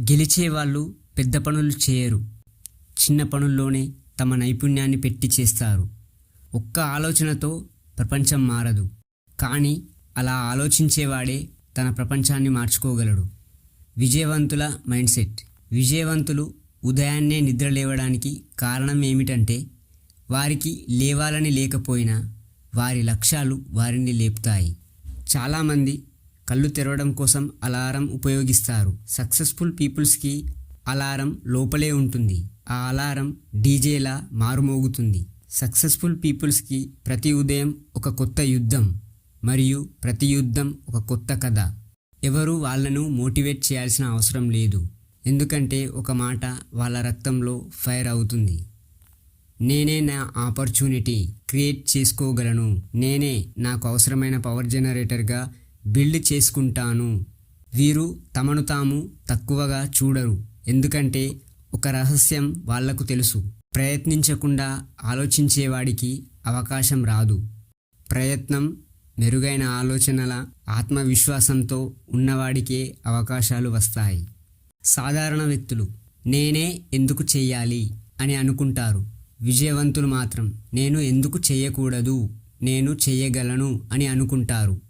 గెలిచేవాళ్ళు పెద్ద పనులు చేయరు. చిన్న పనుల్లోనే తమ నైపుణ్యాన్ని పెట్టి చేస్తారు. ఒక్క ఆలోచనతో ప్రపంచం మారదు. కానీ అలా ఆలోచించేవాడే తన ప్రపంచాన్ని మార్చుకోగలడు. విజయవంతుల మైండ్ సెట్. విజయవంతులు ఉదయాన్నే నిద్ర లేవడానికి కారణం ఏమిటంటే వారికి లేవాలని లేకపోయినా వారి లక్ష్యాలు వారిని లేపుతాయి. చాలామంది కళ్ళు తెరవడం కోసం అలారం ఉపయోగిస్తారు. సక్సెస్ఫుల్ పీపుల్స్కి అలారం లోపలే ఉంటుంది. ఆ అలారం డీజేలా మారుమోగుతుంది. సక్సెస్ఫుల్ పీపుల్స్కి ప్రతి ఉదయం ఒక కొత్త యుద్ధం మరియు ప్రతి యుద్ధం ఒక కొత్త కథ. ఎవరు వాళ్ళను మోటివేట్ చేయాల్సిన అవసరం లేదు. ఎందుకంటే ఒక మాట వాళ్ళ రక్తంలో ఫైర్ అవుతుంది. నేనే నా ఆపర్చునిటీ క్రియేట్ చేసుకోగలను. నేనే నాకు అవసరమైన పవర్ జనరేటర్గా బిల్డ్ చేసుకుంటాను. వీరు తమను తాము తక్కువగా చూడరు. ఎందుకంటే ఒక రహస్యం వాళ్ళకు తెలుసు. ప్రయత్నించకుండా ఆలోచించేవాడికి అవకాశం రాదు. ప్రయత్నం మెరుగైన ఆలోచనల ఆత్మవిశ్వాసంతో ఉన్నవాడికే అవకాశాలు వస్తాయి. సాధారణ వ్యక్తులు నేనే ఎందుకు చెయ్యాలి అని అనుకుంటారు. విజయవంతులు మాత్రం నేను ఎందుకు చేయకూడదు నేను చేయగలను అని అనుకుంటారు.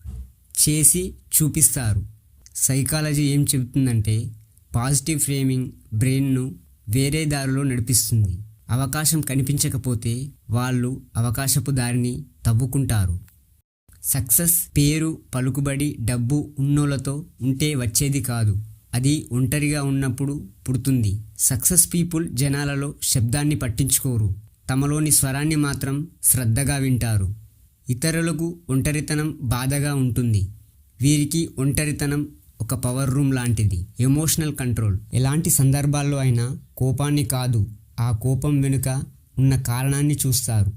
చేసి చూపిస్తారు. సైకాలజీ ఏం చెబుతుందంటే పాజిటివ్ ఫ్రేమింగ్ బ్రెయిన్ను వేరే దారిలో నడిపిస్తుంది. అవకాశం కనిపించకపోతే వాళ్ళు అవకాశపు దారిని తవ్వుకుంటారు. సక్సెస్ పేరు పలుకుబడి డబ్బు ఉన్నోళ్ళతో ఉంటే వచ్చేది కాదు. అది ఒంటరిగా ఉన్నప్పుడు పుడుతుంది. సక్సెస్ పీపుల్ జనాలలో శబ్దాన్ని పట్టించుకోరు. తమలోని స్వరాన్ని మాత్రం శ్రద్ధగా వింటారు. ఇతరులకు ఒంటరితనం బాధగా ఉంటుంది. వీరికి ఒంటరితనం ఒక పవర్ రూమ్ లాంటిది. Emotional control. ఎలాంటి సందర్భాల్లో అయినా కోపాన్ని కాదు ఆ కోపం వెనుక ఉన్న కారణాన్ని చూస్తారు.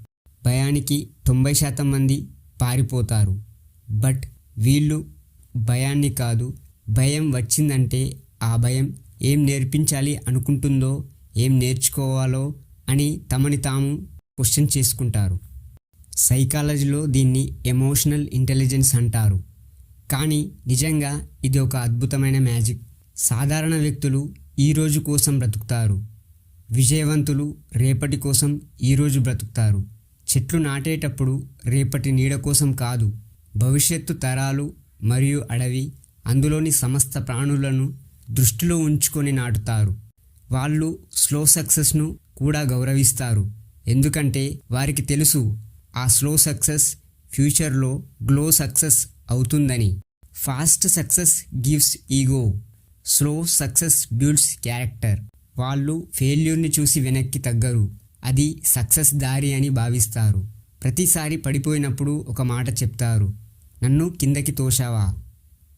భయానికి తొంభై శాతం మంది పారిపోతారు. బట్ వీళ్ళు భయాన్ని కాదు భయం వచ్చిందంటే ఆ భయం ఏం నేర్పించాలి అనుకుంటుందో ఏం నేర్చుకోవాలో అని తమని తాము క్వశ్చన్ చేసుకుంటారు. సైకాలజీలో దీన్ని ఎమోషనల్ ఇంటెలిజెన్స్ అంటారు. కానీ నిజంగా ఇది ఒక అద్భుతమైన మ్యాజిక్. సాధారణ వ్యక్తులు ఈ రోజు కోసం బ్రతుకుతారు. విజయవంతులు రేపటి కోసం ఈరోజు బ్రతుకుతారు. చెట్లు నాటేటప్పుడు రేపటి నీడ కోసం కాదు భవిష్యత్తు తరాలు మరియు అడవి అందులోని సమస్త ప్రాణులను దృష్టిలో ఉంచుకొని నాటుతారు. వాళ్ళు స్లో సక్సెస్ను కూడా గౌరవిస్తారు. ఎందుకంటే వారికి తెలుసు ఆ స్లో సక్సెస్ ఫ్యూచర్లో గ్లో సక్సెస్ అవుతుందని. Fast success gives ego slow success builds character వాళ్ళు ఫెయిల్యూర్ని చూసి వెనక్కి తగ్గరు. అది సక్సెస్ దారి అని భావిస్తారు. ప్రతిసారి పడిపోయినప్పుడు ఒక మాట చెప్తారు. నన్ను కిందకి తోశావా?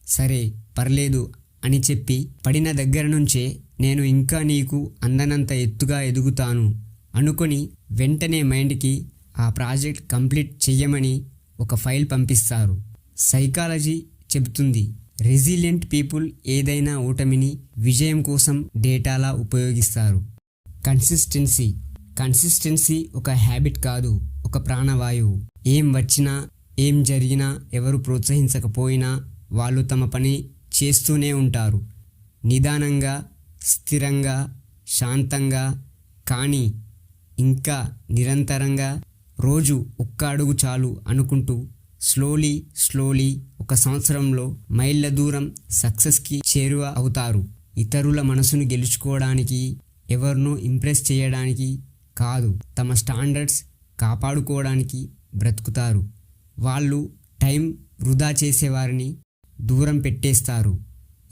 సరే పర్లేదు అని చెప్పి పడిన దగ్గర నుంచే నేను ఇంకా నీకు అందనంత ఎత్తుగా ఎదుగుతాను అనుకొని వెంటనే మైండ్కి ఆ ప్రాజెక్ట్ కంప్లీట్ చెయ్యమని ఒక ఫైల్ పంపిస్తారు. సైకాలజీ చెబుతుంది. రెసిలియంట్ పీపుల్ ఏదైనా ఓటమిని విజయం కోసం డేటాలా ఉపయోగిస్తారు. కన్సిస్టెన్సీ. కన్సిస్టెన్సీ ఒక హ్యాబిట్ కాదు ఒక ప్రాణవాయువు. ఏం వచ్చినా ఏం జరిగినా ఎవరు ప్రోత్సహించకపోయినా వాళ్ళు తమ పని చేస్తూనే ఉంటారు. నిదానంగా స్థిరంగా శాంతంగా కానీ ఇంకా నిరంతరంగా రోజు ఒక్క అడుగు చాలు అనుకుంటూ స్లోలీ స్లోలీ ఒక సంవత్సరంలో మైళ్ళ దూరం సక్సెస్కి చేరువ అవుతారు. ఇతరుల మనసును గెలుచుకోవడానికి ఎవరినో ఇంప్రెస్ చేయడానికి కాదు తమ స్టాండర్డ్స్ కాపాడుకోవడానికి బ్రతుకుతారు. వాళ్ళు టైం వృధా చేసేవారిని దూరం పెట్టేస్తారు.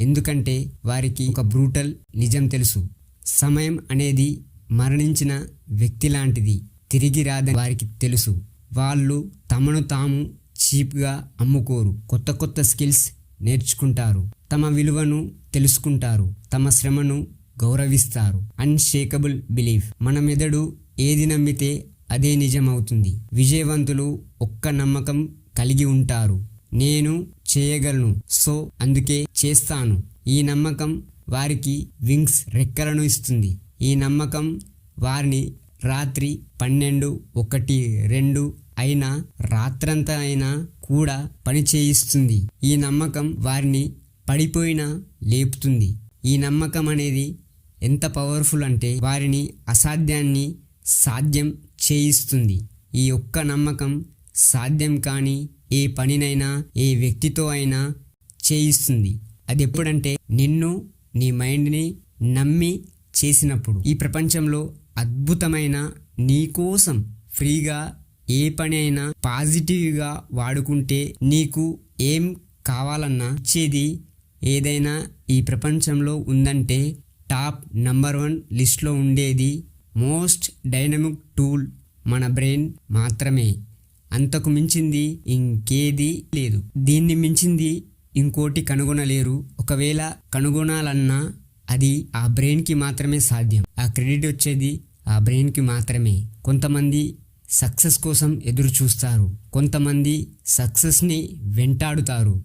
ఎందుకంటే వారికి ఒక బ్రూటల్ నిజం తెలుసు. సమయం అనేది మరణించిన వ్యక్తి లాంటిది. తిరిగి రాదని వారికి తెలుసు. వాళ్ళు తమను తాము చీప్గా అమ్ముకోరు. కొత్త కొత్త స్కిల్స్ నేర్చుకుంటారు. తమ విలువను తెలుసుకుంటారు. తమ శ్రమను గౌరవిస్తారు. Unshakable belief. మన మెదడు ఏది నమ్మితే అదే నిజం అవుతుంది విజయవంతులు ఒక్క నమ్మకం కలిగి ఉంటారు. నేను చేయగలను. సో అందుకే చేస్తాను. ఈ నమ్మకం వారికి వింగ్స్ రెక్కలను ఇస్తుంది. ఈ నమ్మకం వారిని రాత్రి పన్నెండు ఒకటి రెండు అయినా రాత్రంతా అయినా కూడా పని చేయిస్తుంది. ఈ నమ్మకం వారిని పడిపోయినా లేపుతుంది. ఈ నమ్మకం అనేది ఎంత పవర్ఫుల్ అంటే వారిని అసాధ్యాన్ని సాధ్యం చేయిస్తుంది. ఈ ఒక్క నమ్మకం సాధ్యం కాని ఏ పనినైనా ఏ వ్యక్తితో అయినా చేయిస్తుంది. అది ఎప్పుడంటే నిన్ను నీ మైండ్ని నమ్మి చేసినప్పుడు. ఈ ప్రపంచంలో అద్భుతమైన నీకోసం ఫ్రీగా ఏ పని అయినా పాజిటివ్గా వాడుకుంటే నీకు ఏం కావాలన్నా ఇచ్చేది ఏదైనా ఈ ప్రపంచంలో ఉందంటే టాప్ నంబర్ వన్ లిస్ట్లో ఉండేది మోస్ట్ డైనమిక్ టూల్ మన బ్రెయిన్ మాత్రమే. అంతకు మించింది ఇంకేది లేదు. దీన్ని మించింది ఇంకోటి కనుగొనలేరు. ఒకవేళ కనుగొనాలన్నా అది ఆ బ్రెయిన్కి మాత్రమే సాధ్యం. ఆ క్రెడిట్ వచ్చేది ఆ బ్రెయిన్కి మాత్రమే. కొంతమంది సక్సెస్ కోసం ఎదురు చూస్తారు. కొంతమంది సక్సెస్ని వెంటాడుతారు.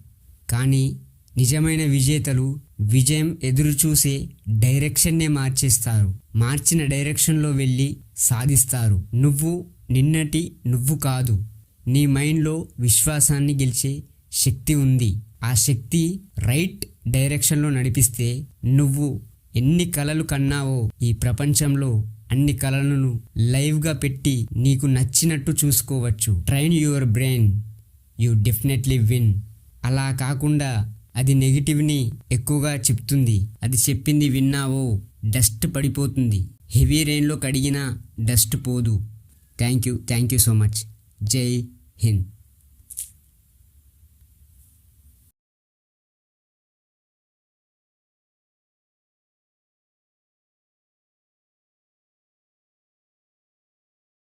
కానీ నిజమైన విజేతలు విజయం ఎదురు చూసే డైరెక్షన్నే మార్చేస్తారు. మార్చిన డైరెక్షన్లో వెళ్ళి సాధిస్తారు. నువ్వు నిన్నటి నువ్వు కాదు. నీ మైండ్లో విశ్వాసాన్ని గెలిచే శక్తి ఉంది. ఆ శక్తి రైట్ డైరెక్షన్లో నడిపిస్తే నువ్వు ఎన్ని కళలు కన్నావో ఈ ప్రపంచంలో అన్ని కళలను లైవ్గా పెట్టి నీకు నచ్చినట్టు చూసుకోవచ్చు. Train your brain. You definitely win. అలా కాకుండా అది నెగిటివ్ని ఎక్కువగా చెప్తుంది. అది చెప్పింది విన్నావో డస్ట్ పడిపోతుంది. హెవీ రెయిన్లో కడిగిన డస్ట్ పోదు. Thank you thank you so much. జై హింద్.